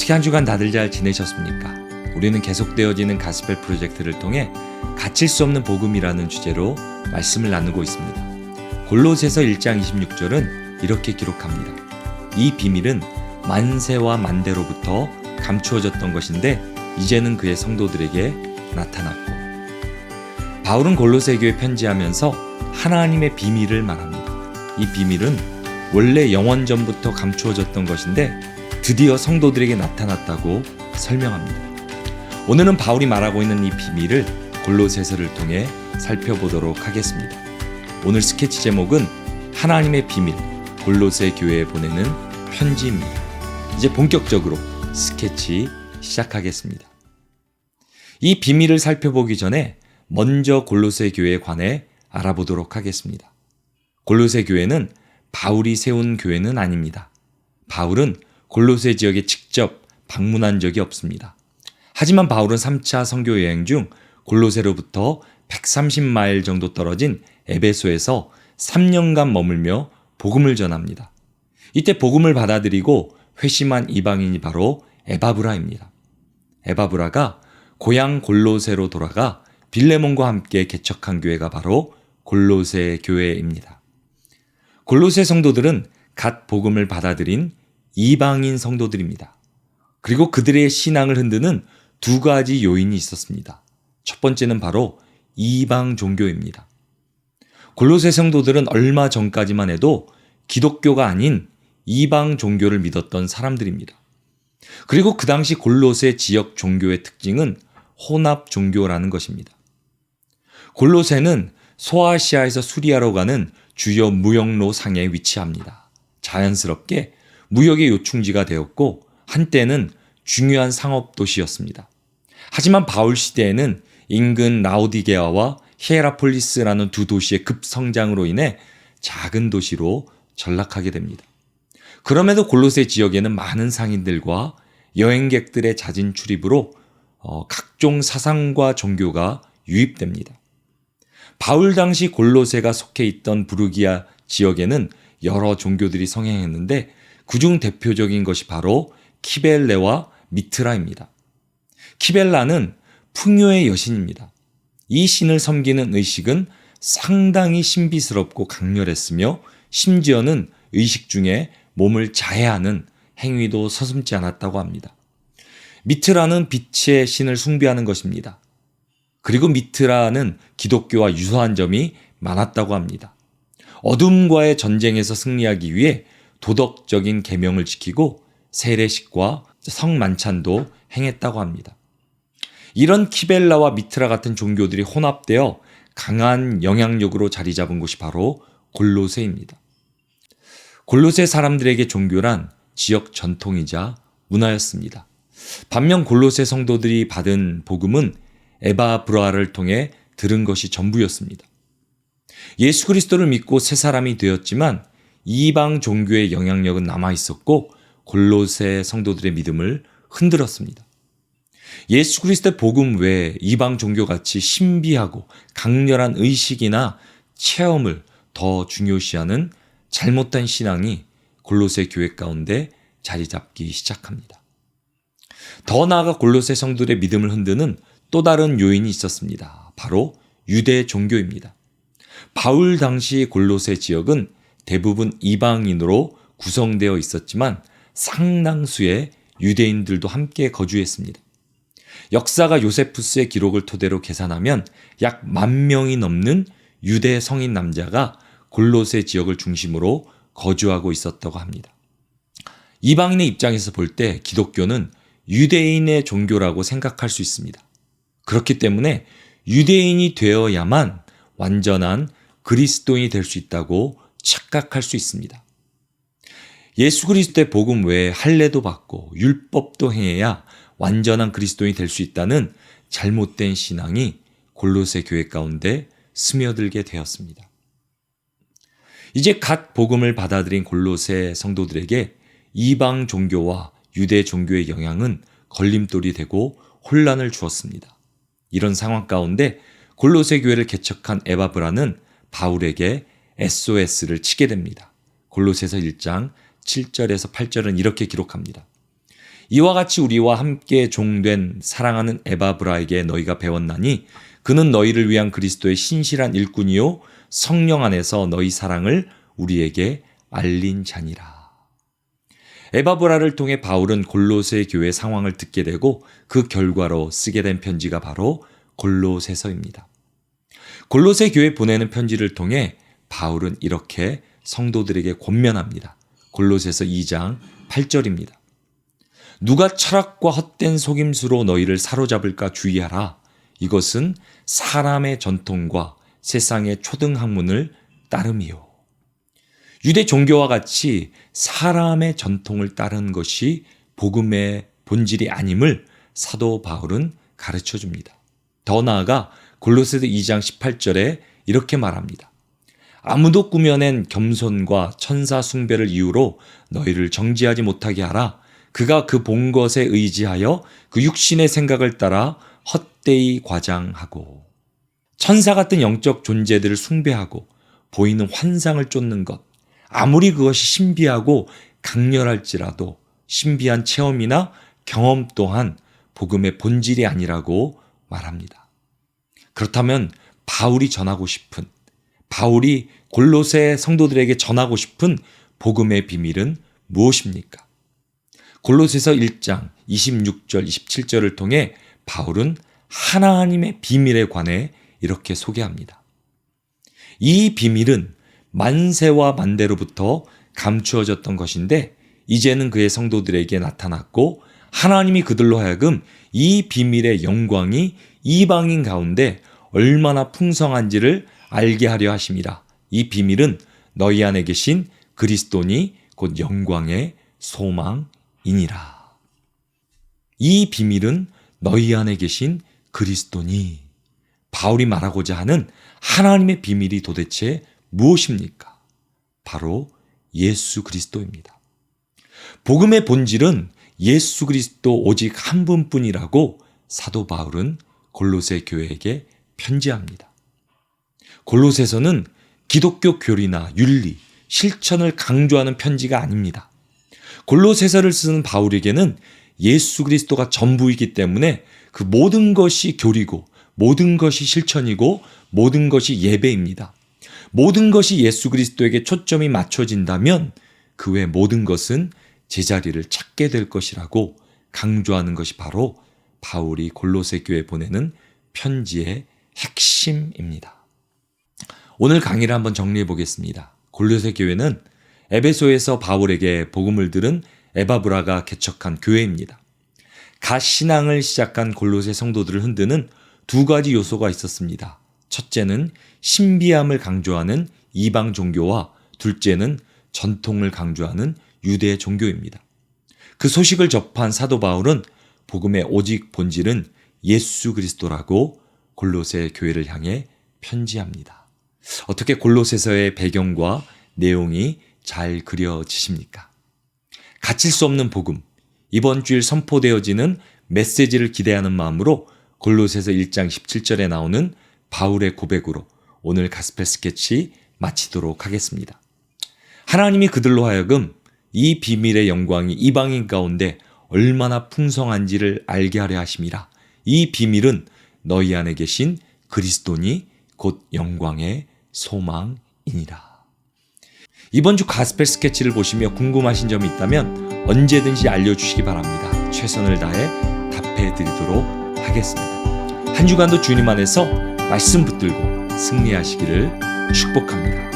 어떻게 한 주간 다들 잘 지내셨습니까? 우리는 계속되어지는 가스펠 프로젝트를 통해 갇힐 수 없는 복음이라는 주제로 말씀을 나누고 있습니다. 골로새서 1장 26절은 이렇게 기록합니다. 이 비밀은 만세와 만대로부터 감추어졌던 것인데 이제는 그의 성도들에게 나타났고 바울은 골로새 교회 편지하면서 하나님의 비밀을 말합니다. 이 비밀은 원래 영원 전부터 감추어졌던 것인데 드디어 성도들에게 나타났다고 설명합니다. 오늘은 바울이 말하고 있는 이 비밀을 골로새서를 통해 살펴보도록 하겠습니다. 오늘 스케치 제목은 하나님의 비밀 골로새 교회에 보내는 편지입니다. 이제 본격적으로 스케치 시작하겠습니다. 이 비밀을 살펴보기 전에 먼저 골로새 교회에 관해 알아보도록 하겠습니다. 골로새 교회는 바울이 세운 교회는 아닙니다. 바울은 골로새 지역에 직접 방문한 적이 없습니다. 하지만 바울은 3차 선교 여행 중 골로새로부터 130마일 정도 떨어진 에베소에서 3년간 머물며 복음을 전합니다. 이때 복음을 받아들이고 회심한 이방인이 바로 에바브라입니다. 에바브라가 고향 골로새로 돌아가 빌레몬과 함께 개척한 교회가 바로 골로새 교회입니다. 골로새 성도들은 갓 복음을 받아들인 이방인 성도들입니다. 그리고 그들의 신앙을 흔드는 두 가지 요인이 있었습니다. 첫 번째는 바로 이방 종교입니다. 골로새 성도들은 얼마 전까지만 해도 기독교가 아닌 이방 종교를 믿었던 사람들입니다. 그리고 그 당시 골로새 지역 종교의 특징은 혼합 종교라는 것입니다. 골로새는 소아시아에서 수리아로 가는 주요 무역로 상에 위치합니다. 자연스럽게 무역의 요충지가 되었고 한때는 중요한 상업 도시였습니다. 하지만 바울 시대에는 인근 라오디게아와 히에라폴리스라는 두 도시의 급성장으로 인해 작은 도시로 전락하게 됩니다. 그럼에도 골로새 지역에는 많은 상인들과 여행객들의 잦은 출입으로 어, 각종 사상과 종교가 유입됩니다. 바울 당시 골로새가 속해 있던 부르기아 지역에는 여러 종교들이 성행했는데 그중 대표적인 것이 바로 키벨레와 미트라입니다. 키벨라는 풍요의 여신입니다. 이 신을 섬기는 의식은 상당히 신비스럽고 강렬했으며 심지어는 의식 중에 몸을 자해하는 행위도 서슴지 않았다고 합니다. 미트라는 빛의 신을 숭배하는 것입니다. 그리고 미트라는 기독교와 유사한 점이 많았다고 합니다. 어둠과의 전쟁에서 승리하기 위해 도덕적인 계명을 지키고 세례식과 성만찬도 행했다고 합니다. 이런 키벨라와 미트라 같은 종교들이 혼합되어 강한 영향력으로 자리 잡은 곳이 바로 골로새입니다. 골로새 사람들에게 종교란 지역 전통이자 문화였습니다. 반면 골로새 성도들이 받은 복음은 에바 브라를 통해 들은 것이 전부였습니다. 예수 그리스도를 믿고 새 사람이 되었지만 이방 종교의 영향력은 남아 있었고 골로새 성도들의 믿음을 흔들었습니다. 예수 그리스도의 복음 외에 이방 종교 같이 신비하고 강렬한 의식이나 체험을 더 중요시하는 잘못된 신앙이 골로새 교회 가운데 자리 잡기 시작합니다. 더 나아가 골로새 성들의 믿음을 흔드는 또 다른 요인이 있었습니다. 바로 유대 종교입니다. 바울 당시 골로새 지역은 대부분 이방인으로 구성되어 있었지만 상당수의 유대인들도 함께 거주했습니다. 역사가 요세푸스의 기록을 토대로 계산하면 약 만 명이 넘는 유대 성인 남자가 골로새 지역을 중심으로 거주하고 있었다고 합니다. 이방인의 입장에서 볼 때 기독교는 유대인의 종교라고 생각할 수 있습니다. 그렇기 때문에 유대인이 되어야만 완전한 그리스도인이 될 수 있다고 착각할 수 있습니다. 예수 그리스도의 복음 외에 할례도 받고 율법도 행해야 완전한 그리스도인이 될 수 있다는 잘못된 신앙이 골로새 교회 가운데 스며들게 되었습니다. 이제 갓 복음을 받아들인 골로새 성도들에게 이방 종교와 유대 종교의 영향은 걸림돌이 되고 혼란을 주었습니다. 이런 상황 가운데 골로새 교회를 개척한 에바브라는 바울에게 SOS를 치게 됩니다. 골로새서 1장 7절에서 8절은 이렇게 기록합니다. 이와 같이 우리와 함께 종된 사랑하는 에바브라에게 너희가 배웠나니 그는 너희를 위한 그리스도의 신실한 일꾼이요 성령 안에서 너희 사랑을 우리에게 알린 자니라. 에바브라를 통해 바울은 골로새 교회 상황을 듣게 되고 그 결과로 쓰게 된 편지가 바로 골로새서입니다. 골로새 교회 보내는 편지를 통해 바울은 이렇게 성도들에게 권면합니다. 골로새서 2장 8절입니다. 누가 철학과 헛된 속임수로 너희를 사로잡을까 주의하라. 이것은 사람의 전통과 세상의 초등 학문을 따름이요. 유대 종교와 같이 사람의 전통을 따른 것이 복음의 본질이 아님을 사도 바울은 가르쳐 줍니다. 더 나아가 골로새서 2장 18절에 이렇게 말합니다. 아무도 꾸며낸 겸손과 천사 숭배를 이유로 너희를 정지하지 못하게 하라. 그가 그 본 것에 의지하여 그 육신의 생각을 따라 헛되이 과장하고 천사 같은 영적 존재들을 숭배하고 보이는 환상을 쫓는 것 아무리 그것이 신비하고 강렬할지라도 신비한 체험이나 경험 또한 복음의 본질이 아니라고 말합니다. 그렇다면 바울이 전하고 싶은 바울이 골로새 성도들에게 전하고 싶은 복음의 비밀은 무엇입니까? 골로새서 1장 26절 27절을 통해 바울은 하나님의 비밀에 관해 이렇게 소개합니다. 이 비밀은 만세와 만대로부터 감추어졌던 것인데 이제는 그의 성도들에게 나타났고 하나님이 그들로 하여금 이 비밀의 영광이 이방인 가운데 얼마나 풍성한지를 알게 하려 하심이라. 이 비밀은 너희 안에 계신 그리스도니 곧 영광의 소망이니라. 이 비밀은 너희 안에 계신 그리스도니. 바울이 말하고자 하는 하나님의 비밀이 도대체 무엇입니까? 바로 예수 그리스도입니다. 복음의 본질은 예수 그리스도 오직 한 분뿐이라고 사도 바울은 골로새 교회에게 편지합니다. 골로새서는 기독교 교리나 윤리, 실천을 강조하는 편지가 아닙니다. 골로새서를 쓰는 바울에게는 예수 그리스도가 전부이기 때문에 그 모든 것이 교리고 모든 것이 실천이고 모든 것이 예배입니다. 모든 것이 예수 그리스도에게 초점이 맞춰진다면 그 외 모든 것은 제자리를 찾게 될 것이라고 강조하는 것이 바로 바울이 골로새 교회 보내는 편지의 핵심입니다. 오늘 강의를 한번 정리해 보겠습니다. 골로새 교회는 에베소에서 바울에게 복음을 들은 에바브라가 개척한 교회입니다. 가 신앙을 시작한 골로새 성도들을 흔드는 두 가지 요소가 있었습니다. 첫째는 신비함을 강조하는 이방 종교와 둘째는 전통을 강조하는 유대 종교입니다. 그 소식을 접한 사도 바울은 복음의 오직 본질은 예수 그리스도라고 골로새 교회를 향해 편지합니다. 어떻게 골로새서의 배경과 내용이 잘 그려지십니까? 갇힐 수 없는 복음, 이번 주일 선포되어지는 메시지를 기대하는 마음으로 골로새서 1장 17절에 나오는 바울의 고백으로 오늘 가스펠 스케치 마치도록 하겠습니다. 하나님이 그들로 하여금 이 비밀의 영광이 이방인 가운데 얼마나 풍성한지를 알게 하려 하심이라. 이 비밀은 너희 안에 계신 그리스도니 곧 영광의 소망이니라. 이번 주 가스펠 스케치를 보시며 궁금하신 점이 있다면 언제든지 알려주시기 바랍니다. 최선을 다해 답해 드리도록 하겠습니다. 한 주간도 주님 안에서 말씀 붙들고 승리하시기를 축복합니다.